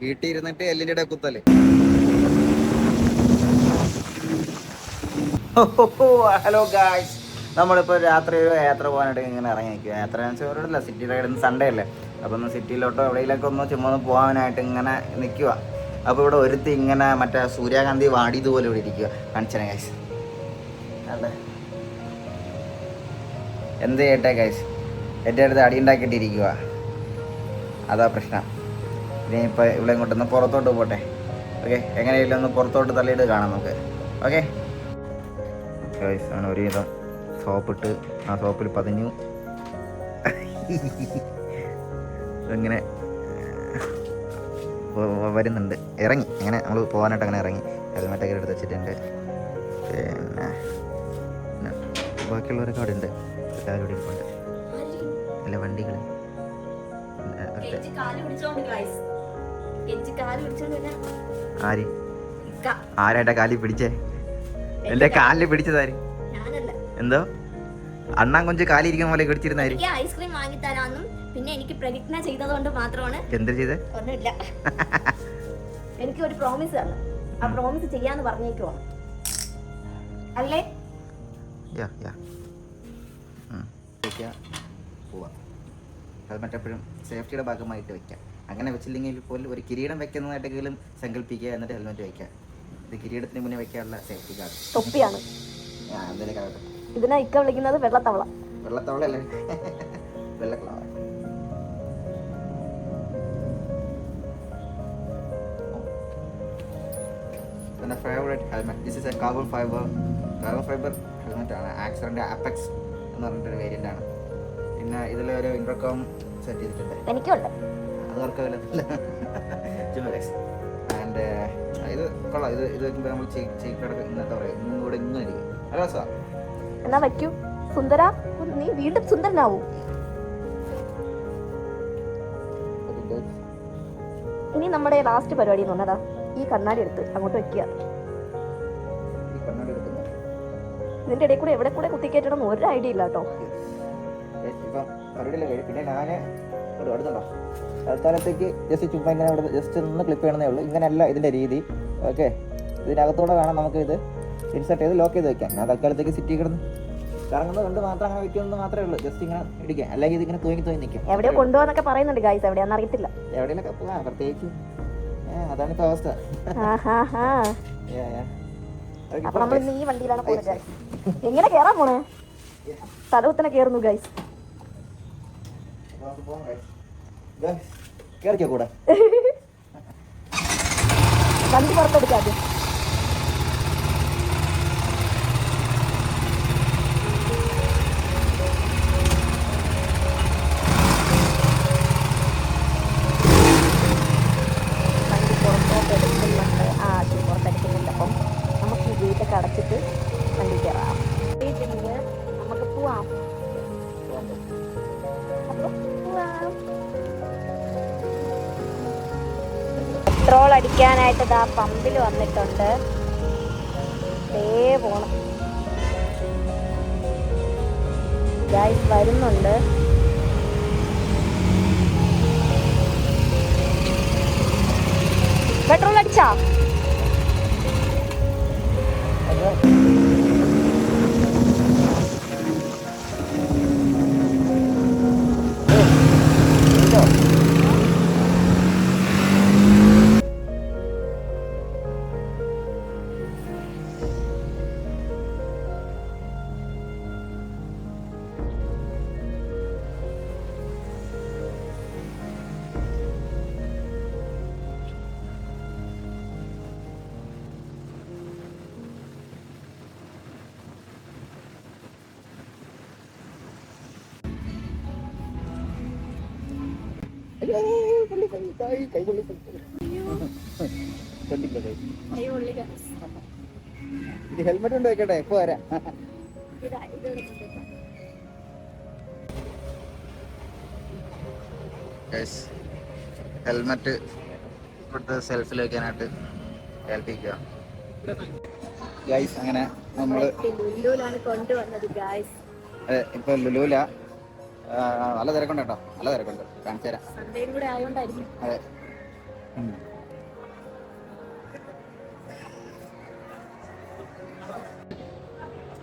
വീട്ടിൽ ഇരുന്നിട്ട് എല്ലിന്റെ ഇടയിൽ കുത്തല്ലേ ഹലോ ഗായ്സ് നമ്മളിപ്പോൾ രാത്രി ഒരു യാത്ര പോകാനായിട്ട് ഇങ്ങനെ ഇറങ്ങി നിൽക്കുക യാത്ര ചോറില്ല സിറ്റി റൈഡ് സൺഡേ അല്ലേ? അപ്പോൾ ഒന്ന് സിറ്റിയിലോട്ടോ എവിടെയിലൊക്കെ ഒന്ന് ചുമ്മാ ഒന്ന് പോകാനായിട്ട് ഇങ്ങനെ നിൽക്കുക അപ്പോൾ ഇവിടെ ഒരുത്തി ഇങ്ങനെ മറ്റേ സൂര്യാകാന്തി വാടിയതുപോലെ ഇവിടെ ഇരിക്കുക കാണിച്ചനെ ഗൈസ് അതെ. എന്ത് ചെയ്യട്ടെ ഗൈസ് എന്റെ അടുത്ത് അടി ഉണ്ടാക്കിയിട്ടിരിക്കുക അതാ പ്രശ്നം. ഇനി ഇപ്പോൾ ഇവിടെ ഇങ്ങോട്ടൊന്ന് പുറത്തോട്ട് പോട്ടെ. ഓക്കെ എങ്ങനെയെങ്കിലും ഒന്ന് പുറത്തോട്ട് തള്ളിയിട്ട് കാണാം നമുക്ക്. ഓക്കെ ആണ് ഒരുവിധം സോപ്പിട്ട് ആ സോപ്പിൽ പതിഞ്ഞു. ഇങ്ങനെ വരുന്നുണ്ട്. ഇറങ്ങി. അങ്ങനെ നമ്മൾ പോകാനായിട്ട് അങ്ങനെ ഇറങ്ങി. ഹെൽമെറ്റൊക്കെ എടുത്ത് വെച്ചിട്ടുണ്ട്. പിന്നെ ബാക്കിയുള്ളവരൊക്കെ അവിടെ ഉണ്ട് എല്ലാവരും ഇവിടെ ഇരിപ്പുണ്ട്. പിടിച്ചോണ്ട് വണ്ടികൾ ആര്. ആരായിട്ടാ കാലി പിടിച്ചേ? എന്റെ കാലിൽ പിടിച്ചതാര്? ഞാനല്ല. എന്തോ? അണ്ണാൻ കൊഞ്ച് കാലിരിക്കുന്ന പോലെ പിടിച്ചിരുന്നാര് ഐസ്ക്രീം ഐസ്ക്രീം വാങ്ങിത്തരാന്നും പിന്നെ എനിക്ക് പ്രതിജ്ഞ ചെയ്തതുകൊണ്ട് മാത്രമാണ്. എന്ത് ചെയ്ത്? ഒന്നുമില്ല. എനിക്ക് ഒരു പ്രോമിസ് തന്നു ആ പ്രോമിസ് ചെയ്യാന്ന് പറഞ്ഞേക്കുവാ. അല്ലേ? യാ യാ. ഹെൽമെറ്റ് എപ്പോഴും സേഫ്റ്റിയുടെ ഭാഗമായിട്ട് വെക്കാം. അങ്ങനെ വെച്ചില്ലെങ്കിൽ പോലും ഒരു കിരീടം വെക്കുന്നതായിട്ടെങ്കിലും സങ്കല്പിക്കുക എന്നിട്ട് ഹെൽമെറ്റ് വെക്കാം ഇത് കിരീടത്തിന് മുന്നേ വെക്കാനുള്ള സേഫ്റ്റി കാർഡ് തൊപ്പിയാണ്. ആ എന്തെങ്കിലും കാണട്ടെ ഇതിനെ ഇക്ക വിളിക്കുന്നത് വെള്ളത്തവള. വെള്ളത്തോളല്ലേ വെള്ളക്കളാവ പിന്നെ favourite helmet this is a carbon fibre carbon fibre helmet ആണ്. ആക്സിഡന്റ് അപ്പെക്സ് എന്ന് പറഞ്ഞിട്ടൊരു വേരിയന്റ് ആണ്. പിന്നെ ഇതിൽ ഒരു ഇൻട്രോകോം സെറ്റ് ചെയ്തിട്ടുണ്ട്. എനിക്കുണ്ട്. അത് വർക്കാവില്ല ചുമലക്സ് ആൻഡ് ഇത് കൊള്ളാം. ഇത് ഇത് വെക്കുമ്പോൾ നമ്മൾ ചീക്കടക്ക് ഇന്നത്തെ പറയുക ഇന്നും കൂടെ ഇന്നും ഇരിക്കും നല്ല രസമാണ് എന്നാ വയ്ക്കൂ. സുന്ദര. നീ വീണ്ടും സുന്ദരനാവൂ. ഇനി നമ്മുടെ ലാസ്റ്റ് പരിപാടി എന്ന് പറഞ്ഞതാ ഈ കണ്ണാടി എടുത്ത് അങ്ങോട്ട് വെക്കുക. ഇതിന്റെ ഇടയിൽ കൂടെ എവിടെ കൂടെ കുത്തിക്കേറ്റണം ഒരു ഐഡിയ ഇല്ല കേട്ടോ. ഇപ്പം പരിപാടിയില്ല കഴിയും പിന്നെ ഞാൻ ഒരു അടുത്തുണ്ടോ? തൽക്കാലത്തേക്ക് ജസ്റ്റ് ചുമ്മാ ഇങ്ങനെ ഇവിടെ ജസ്റ്റ് ഒന്ന് ക്ലിപ്പ് ചെയ്യണമെന്നേ ഉള്ളൂ. ഇങ്ങനെയല്ല ഇതിന്റെ രീതി. ഓക്കെ ഇതിനകത്തൂടെ വേണം നമുക്ക് ഇത് ഇൻസെർട്ട് ചെയ്ത് ലോക്ക് ചെയ്ത് വെക്കാം ഞാൻ തൽക്കാലത്തേക്ക് സിറ്റി കിടന്ന്. കറങ്ങുന്നത് കൊണ്ട് മാത്രം അങ്ങനെ വെക്കുന്നത് മാത്രമേ ഉള്ളൂ. ജസ്റ്റ് ഇങ്ങനെ ഇടിക്കാം അല്ലെങ്കിൽ ഇതിങ്ങനെ തൂങ്ങി തൂങ്ങി നിൽക്കും. എവിടെയോ കൊണ്ടുപോകാന്നൊക്കെ പറയുന്നുണ്ട് ഗായ്സ് എവിടെ അറിയത്തില്ല. എവിടെയെങ്കിലൊക്കെ പോകാം പ്രത്യേകിച്ച് അതാണ് ഇപ്പോൾ അവസ്ഥ. അപ്പൊ നമ്മൾ. ഈ വണ്ടിയിലാണ് പോകുന്നത് എങ്ങനെ കേറാൻ പോണേ? തലകുത്തനെ കേറുന്നു ഗൈസ് കേറിക്കോ കൂടെ? വണ്ടി പുറത്തെടുക്കാതെ പെട്രോൾ അടിക്കാനായിട്ട് ഇതാ പമ്പിൽ വന്നിട്ടുണ്ട്. ദേ പോണം. ഗൈസ് വരുന്നുണ്ട്. പെട്രോൾ അടിച്ചാ? Thank guys. ഇത് ഹെൽമെറ്റ് ഉണ്ട് വെക്കട്ടെ ഇപ്പൊ വരാം ഹെൽമെറ്റ് ഇവിടുത്തെ സെൽഫിൽ വെക്കാനായിട്ട് ഏൽപ്പിക്കുക. ഗൈസ് അങ്ങനെ ലുലുലാണ് കൊണ്ടുവന്നത് ഗൈസ് ഇപ്പൊ ലുലൂല നല്ല തിരക്കുണ്ട് കേട്ടോ. നല്ല തിരക്കുണ്ട്. കാണിച്ചു തരാം. അതെ.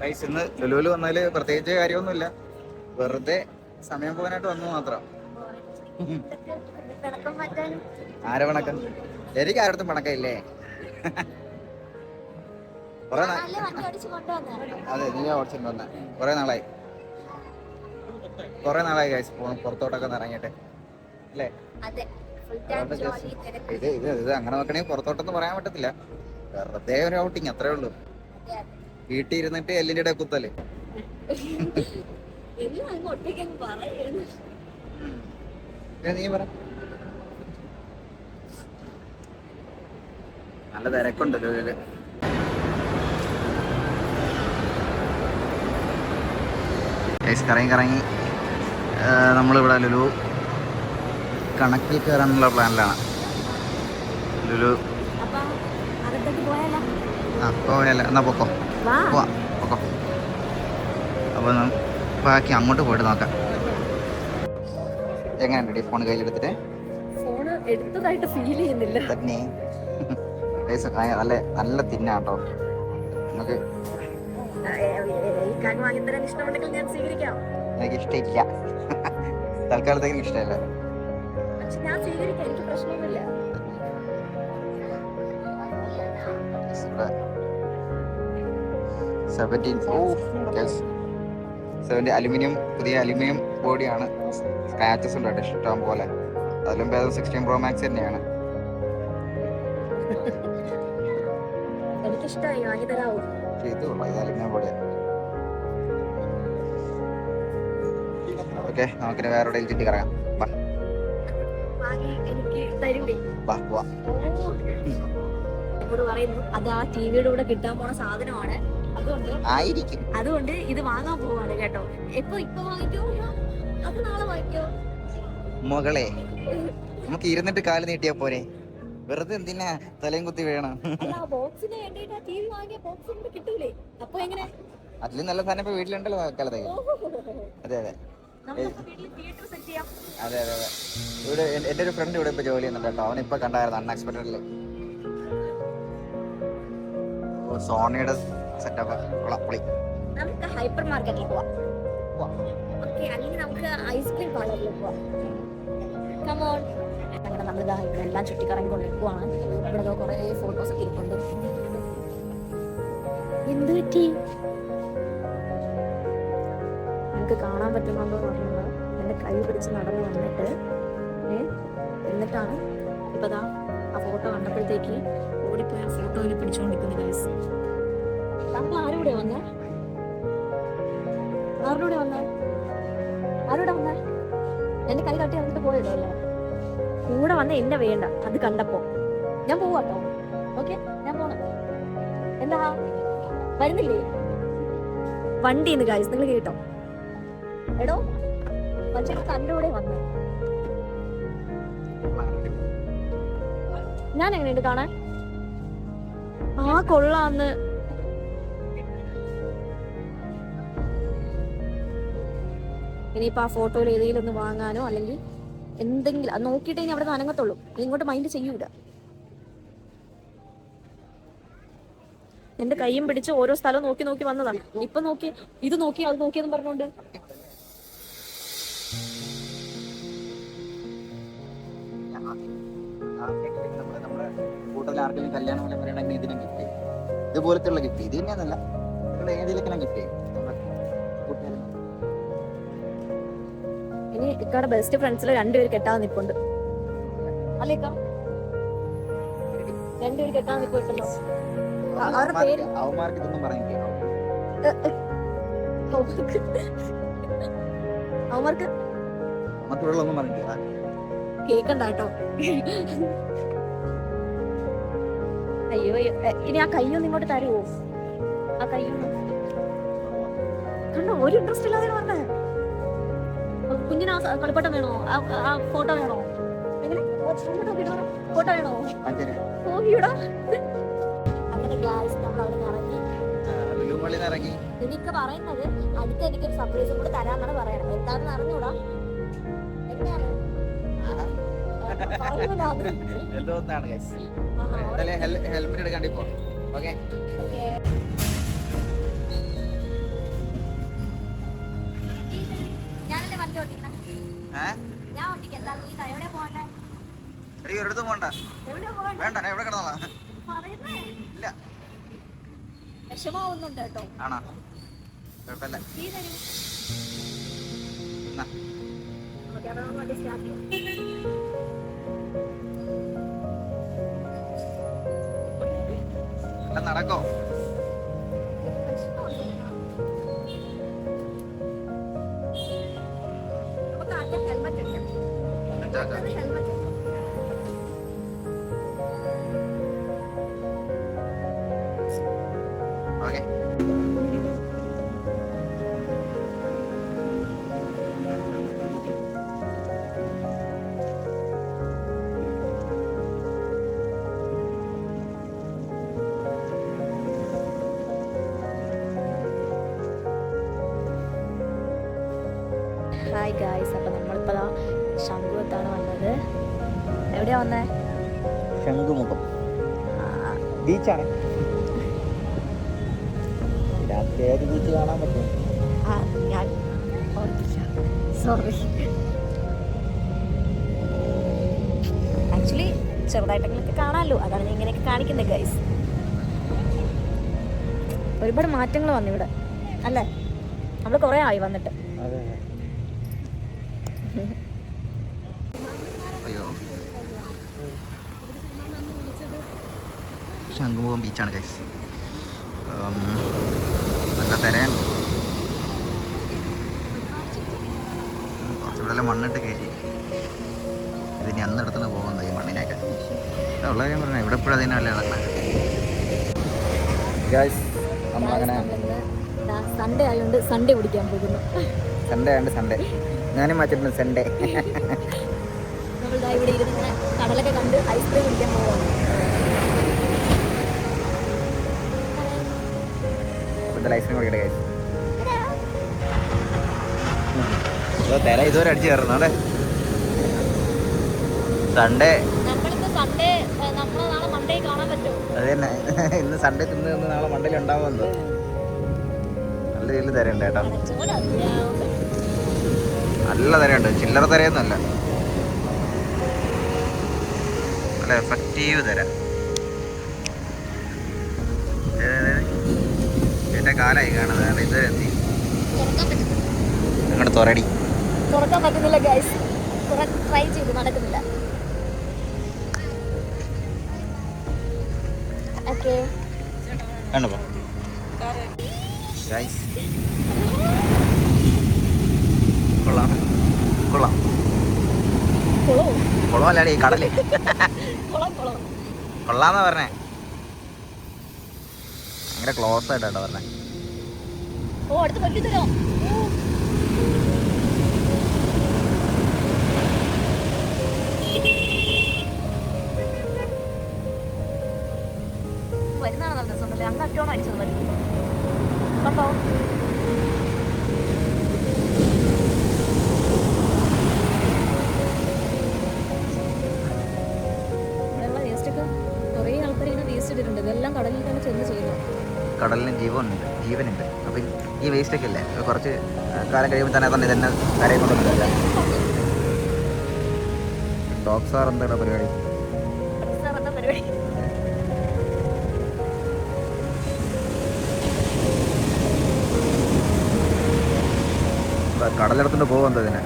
ഗൈസ് ഇന്ന് ലുലുവിൽ വന്നാൽ പ്രത്യേകിച്ച് കാര്യമൊന്നുമില്ല. വെറുതെ സമയം പോകാനായിട്ട് വന്നു മാത്രം. ആരെ പണക്കം? എനിക്ക് ആരുടെ കൊറേ വണ്ടി ഓടിച്ച് കൊണ്ടുവന്നേ? അതെ നീ ഓടിച്ചിട്ട് വന്നെ. കൊറേ നാളായി. കൊറേ നാളായി ഗൈസ് പുറത്തോട്ടൊക്കെ ഒന്ന് ഇറങ്ങിയിട്ട്. അല്ലേ? ഇത് ഇത് ഇത് അങ്ങനെ നോക്കണേ പുറത്തോട്ടൊന്നും പറയാൻ പറ്റത്തില്ല. വെറുതെ ഒരു ഔട്ടിങ് അത്രേ ഉള്ളൂ. വീട്ടിൽ ഇരുന്നിട്ട് എല്ലിന്റെ ഇടയിൽ കുത്തൽ. എല്ലാം അങ്ങ് ഒറ്റയ്ക്ക് പറയുന്നു ഇത് നീ പറ. നല്ല തിരക്കുണ്ട് ഇതിൽ. കറങ്ങി കറങ്ങി. നമ്മളിവിടെ ലുലു കണക്കിൽ കയറാനുള്ള പ്ലാനിലാണ്. ലുലു. ആ പോയാലോ? എന്നാ പൊക്കോ. പോവാ പൊക്കോ. അപ്പോൾ ബാക്കി അങ്ങോട്ട് പോയിട്ട് നോക്കാം. എങ്ങനെയുണ്ട് ഫോൺ കയ്യിലെടുത്തിട്ട്? ഫോണ് എടുത്തതായിട്ട് ഫീൽ ചെയ്യുന്നില്ല. തന്നെ. നല്ല നല്ല തിന്നാട്ടോ. നമുക്ക് ഇഷ്ടമുണ്ടെങ്കിൽ ഞാൻ സ്വീകരിക്കാം. എനിക്ക് ഇഷ്ടമില്ല തൽക്കാലത്തേക്ക് ഇഷ്ടമല്ല പക്ഷെ ഞാൻ സ്വീകരിക്കാം. എനിക്ക് പ്രശ്നമൊന്നുമില്ല. സെവന്റീൻ ഓ സെവന്റി അലുമിനിയം പുതിയ അലുമിനിയം ബോഡിയാണ് സ്ക്രാച്ചസ് ഉണ്ട് കേട്ടോ ഇഷ്ടം പോലെ. അതിലും ഭേദം സിക്സ്റ്റീൻ പ്രോ മാക്സ് തന്നെയാണ്. എനിക്കിഷ്ടമായി വാങ്ങി തരാവോ ഇത് കൊള്ളാം ഇത് അലുമിനിയം ബോഡിയാണ് ഓക്കെ നമുക്കിനി വേറെ എവിടെയും ചുറ്റി കറങ്ങാം. വാ. വാങ്ങി എനിക്ക് തരൂലേ വാ വാ എന്നോട് പറയുന്നു അത് ആ ടിവിയുടെ കൂടെ കിട്ടാൻ പോണ സാധനമാണ്. അതുകൊണ്ട് ആയിരിക്കും. അതുകൊണ്ട് ഇത് വാങ്ങാൻ പോവാണ് കേട്ടോ. എപ്പൊ ഇപ്പൊ വാങ്ങിക്കോ? അത് നാളെ വാങ്ങിക്കോ. മകളെ നമുക്ക് ഇരുന്നിട്ട് കാൽ നീട്ടിയാ പോരെ. വെറുതെ എന്തിനാ തലയും കുത്തി വേണം അല്ല ആ ബോക്സിന് വേണ്ടിട്ട് ടി വി വാങ്ങിയ ബോക്സ് കിട്ടൂലേ? അപ്പൊ എങ്ങനെ? അതിലും നല്ല സാധനം ഇപ്പൊ വീട്ടിലുണ്ടല്ലോ കാലത്തേക്ക് അതെ അതെ. അതെ അതെ അതെ. ഇവിടെ എന്റെ എന്റെ ഒരു ഫ്രണ്ട് ഇവിടെ ഇപ്പൊ ജോലി ചെയ്യുന്നുണ്ട് കേട്ടോ. അവൻ ഇപ്പൊ കണ്ടായിരുന്നു അൺഎക്സ്പെക്ടഡിൽ സോണിയുടെ സെറ്റപ്പ് പൊളി. നമുക്ക് ഹൈപ്പർ മാർക്കറ്റിൽ പോവാം. ഓക്കെ അല്ലെങ്കിൽ നമുക്ക് ഐസ്ക്രീം പാർലറിൽ പോവാം. കമോൺ അങ്ങനെ നമ്മൾ ഇതാ ഇവിടെ എല്ലാം ചുറ്റിക്കറങ്ങിക്കൊണ്ടിരിക്കുവാണ് ഇവിടെ കുറെ ഫോട്ടോസ് ഒക്കെ ഇരിപ്പുണ്ട്. എന്ത് പറ്റി? നമുക്ക് കാണാൻ പറ്റുന്നുണ്ടോ പറഞ്ഞത് എന്റെ കൈ പിടിച്ച് നടന്നു വന്നിട്ട് എന്നിട്ടാണ് ഇപ്പം ദാ ആ ഫോട്ടോ കണ്ടപ്പോഴത്തേക്ക് ഓടിപ്പോയി ആ ഫോട്ടോയിൽ പിടിച്ചുകൊണ്ടിരിക്കുന്നു ഗൈസ് താങ്കൾ ആരുടെ വന്നേ? ആരുടെ വന്നേ? ആരുടെ വന്നേ? എന്റെ കൈ തട്ടി വന്നിട്ട് പോയതോ അല്ലേ കൂടെ വന്ന എന്നെ വേണ്ട അത് കണ്ടപ്പോ. ഞാൻ പോവാട്ടോ ഓക്കെ ഞാൻ പോണ എന്താ? വരുന്നില്ലേ? വണ്ടി ഇന്ന് ഗൈസ് നിങ്ങൾ കേട്ടോ. എടോ പക്ഷെ തന്റെ കൂടെ വന്നു. ഞാൻ എങ്ങനെയുണ്ട് കാണാൻ? ആ കൊള്ളാന്ന്. ഇനിയിപ്പോ ആ ഫോട്ടോയിൽ ഏതെങ്കിലും ഒന്ന് വാങ്ങാനോ അല്ലെങ്കിൽ എന്തെങ്കിലും അത് നോക്കിയിട്ടേ ഇനി അവിടെ നിന്ന് അനങ്ങത്തുള്ളൂ ഇങ്ങോട്ട് മൈൻഡ് ചെയ്യൂല. എന്റെ കൈയും പിടിച്ച് ഓരോ സ്ഥലം നോക്കി നോക്കി വന്നതാണ് ഇപ്പൊ നോക്കി ഇത് നോക്കി അത് നോക്കിയെന്ന് പറഞ്ഞോണ്ട്. നമ്മുടെ കൂട്ടത്തിൽ ആർക്കെങ്കിലും കല്യാണം പോലെ വരണമെങ്കിൽ ഇതിനും ഗിഫ്റ്റ് ഇതുപോലത്തെ ഉള്ള ഗിഫ്റ്റ് ഇത് തന്നെയാന്നല്ല നിങ്ങൾ ഏതിലേക്കാണ് ഗിഫ്റ്റ് ഇനി ഇക്കാടെ ബെസ്റ്റ് ഫ്രണ്ട്സിൽ രണ്ടുപേര് കെട്ടാൻ അല്ലേക്കാ രണ്ടുപേര് കെട്ടാൻ പേര്? അവന്മാർക്ക് ഇതൊന്നും പറഞ്ഞില്ല അവർക്ക് നമുക്ക് പറഞ്ഞിട്ടില്ല. കേക്കണ്ട കേട്ടോ അയ്യോ ഇനി ആ കയ്യൊന്നും ഇങ്ങോട്ട് തരുവോ? ആ കയ്യൊന്നും കണ്ടോ ഒരു ഇൻട്രസ്റ്റ് ഇല്ലാതെ പറഞ്ഞേ കുഞ്ഞിന് ആ കളിപ്പാട്ടം വേണോ? ആ- ഫോട്ടോ വേണോ? എങ്ങനെ? ഫോട്ടോ വേണോ? ഇവിടെ അങ്ങനെ ഗ്ലാസ് നമ്മൾ അവിടെ ഇറങ്ങി. എനിക്ക് പറയുന്നത് അടുത്ത എനിക്ക് സർപ്രൈസും കൂടെ തരാന്നാണ് പറയണത്. എന്താണെന്ന് അറിഞ്ഞൂടാ. നീ എടുക്കാണ്ട് പോകണ്ടേ? ഓക്കെ ഒരിടത്തും പോണ്ട. വേണ്ട ഞാൻ എവിടെ കിടന്നോളാം. ഇല്ല. വിഷമാവുന്നുണ്ട് കേട്ടോ. ആണോ? കുഴപ്പമില്ല. എന്നാ. നടക്കോ? ഹെൽമെറ്റ് ഹെൽമെറ്റ് ശംഖുവത്താണ് വന്നത്. എവിടെയാ വന്നേ? ശംഖുമുഖം. ബീച്ചാണ്. രാത്രി ഏത് ബീച്ച് കാണാൻ പറ്റും. ഞാൻ സോറി ആക്ച്വലി ചെറുതായിട്ടൊക്കെ കാണാമല്ലോ അതാണ് ഞാൻ ഇങ്ങനെയൊക്കെ കാണിക്കുന്നത് ഗൈസ് ഒരുപാട് മാറ്റങ്ങൾ വന്നു ഇവിടെ അല്ലേ? നമ്മൾ കുറേ ആയി വന്നിട്ട് അതെ അയ്യോ ശംഖുമുഖം ബീച്ചാണ് ഗൈസ് നല്ല തിരയാണ്. കുറച്ചുകൂടെ മണ്ണിട്ട് കയറ്റി. ഇതിനി അന്ന് എടുത്തുനിന്ന് പോകുന്നത് ഈ മണ്ണിനൊക്കെ. ഉള്ള കാര്യം പറഞ്ഞാൽ ഇവിടെ എപ്പോഴും അതിനല്ലേ നടക്കുന്നത് ഗൈസ് നമ്മളങ്ങനെ സൺഡേ ആയതുകൊണ്ട് സൺഡേ പിടിക്കാൻ പോകുന്നു. സൺഡേ ആയതുകൊണ്ട് സൺഡേ ഞാനും മാറ്റിട്ടുണ്ട് സൺഡേ നമ്മൾ ഇവിടെ ഇരുന്ന് കടലൊക്കെ കണ്ട് ഐസ്ക്രീം കുടിക്കാൻ പോവാണ് കൂടുതൽ ഐസ്ക്രീം കുടിക്കട്ടെ ഗൈസ് തിര ഇതുവരെ അടിച്ചു കയറുന്നു അല്ലേ? സൺഡേ നമ്മളിപ്പോ സൺഡേ നമ്മളെ നാളെ കാണാൻ പറ്റും അത് തന്നെ. ഇന്ന് സൺഡേ തിന്ന് തിന്ന് നാളെ മണ്ടയിൽ ഉണ്ടാവുമെന്ന് നല്ല രീതിയിൽ തിരയുണ്ട് കേട്ടോ. നല്ല തിരയുണ്ട് ചില്ലറ തിരയൊന്നുമല്ല. നല്ല എഫക്റ്റീവ് തിര. കാലായി കാണുന്നത് കാരണം ഇതുവരെ എത്തി. നിങ്ങളുടെ തുറടി. തുറക്കാൻ പറ്റുന്നില്ല ഗൈസ് ട്രൈ ചെയ്തു നടക്കുന്നില്ല. കൊള്ളാം. കൊള്ളാം. കുളോ കൊള്ളാമല്ലാടി കടൽ. കുളം കുളം കൊള്ളാന്നാ പറഞ്ഞേ. ഭയങ്കര ക്ലോസ് ആയിട്ടാ പറഞ്ഞേ. ഓ അടുത്ത് പൊട്ടിത്തരോ വരുന്നതാണ് നല്ല രസമുണ്ടല്ലേ അങ്ങ് വേസ്റ്റ് ഇട്ടിട്ടുണ്ട്. ഇതെല്ലാം കടലിൽ തന്നെ ചെന്ന് ചെയ്യുന്നു. കടലിന് ജീവനുണ്ട് ജീവനുണ്ട്. അപ്പം ഈ വേസ്റ്റൊക്കെ ഇല്ലേ? അത് കുറച്ച് കാലം കഴിയുമ്പോൾ തന്നെ തന്നെ തന്നെ കരയെ കൊണ്ടുവന്നില്ല ഡോഗ് സാർ എന്താണ് പരിപാടി? കടലെടുത്തോണ്ട് പോകുന്നത് ഇതിനെ?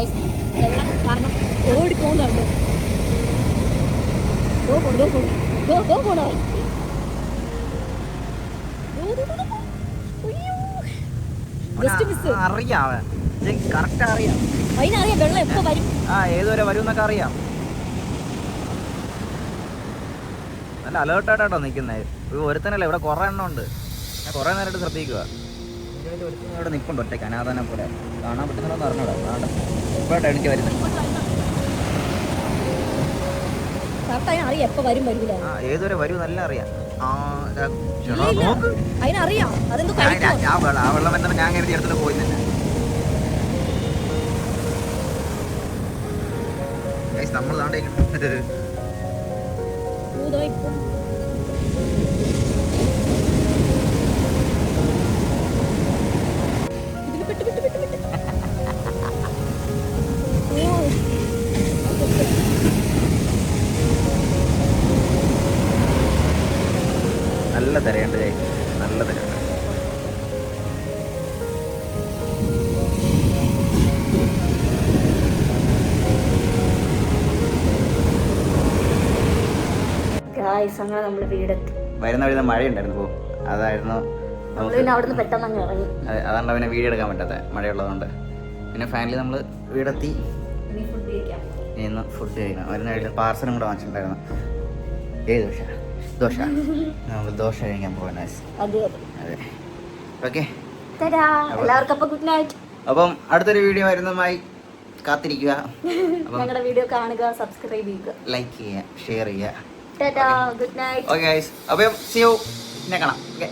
ഗായ്സ് വെള്ളം കാരണം ഓടി പോകുന്നുണ്ട് ദോ പോണു, ദോ പോണു. ദോ, ദോ പോണു അവൻ. ദോ, ദോ, ദോ, ദോ. ഉയ്യോ. Just miss. അറിയാം അതിനറിയാം വെള്ളം എപ്പോ വരും ആ ഏതുവരെ വരും എന്നൊക്കെ അറിയാം നല്ല അലേർട്ടായിട്ടാട്ടോ നിൽക്കുന്നത് ഒരുത്തനല്ലേ ഇവിടെ കുറേ എണ്ണം ഉണ്ട് ഞാൻ കുറേ നേരമായിട്ട് ശ്രദ്ധിക്കുക അവിടെ നിൽപ്പുണ്ട് ഒറ്റയ്ക്ക്. അനാഥനെ പോലെ. കാണാൻ പറ്റുന്നതെന്ന് അറിഞ്ഞൂടാ. കാണാൻ എപ്പോഴാണ് എനിക്ക് വരുന്നത്. ആ ഏതുവരെ വരും നല്ല അറിയാം. അതിനറിയാം. ഞാൻ- ആ വെള്ളം കരുതി എടുത്തിട്ട് പോയി നമ്മൾ താണ്ടേ Guys, അങ്ങനെ നമ്മൾ വീടെത്തി. വരുന്ന വഴി മഴ ഉണ്ടായിരുന്നു അതായിരുന്നു നമുക്ക് പിന്നെ അവിടുന്ന് പെട്ടെന്ന് അങ്ങ് ഇറങ്ങി. അതെ, അതാണ് പിന്നെ വീഡിയോ എടുക്കാൻ പറ്റാത്ത മഴയുള്ളതുകൊണ്ട്. പിന്നെ ഫാമിലി നമ്മൾ വീടെത്തി. ഇന്ന് ഫുഡ് കഴിക്കണം. വരുന്ന വഴിയിൽ പാർസലും കൂടെ വാങ്ങിച്ചിട്ടുണ്ടായിരുന്നു. ഏത് ദോശ? ദോശ. നമ്മൾ ദോശ കഴിക്കാൻ പോകാൻ അതെ അതെ. ഓക്കെ. എല്ലാവർക്കും അപ്പൊ ഗുഡ് നൈറ്റ് അപ്പം അടുത്തൊരു വീഡിയോ വരുന്നതുമായി കാത്തിരിക്കുക. ഞങ്ങളുടെ വീഡിയോ കാണുക സബ്സ്ക്രൈബ് ചെയ്യുക. ലൈക്ക് ചെയ്യുക ഷെയർ ചെയ്യുക. Tata good night okay guys അപ്പം സി യു പിന്നെ കാണാം ഓക്കെ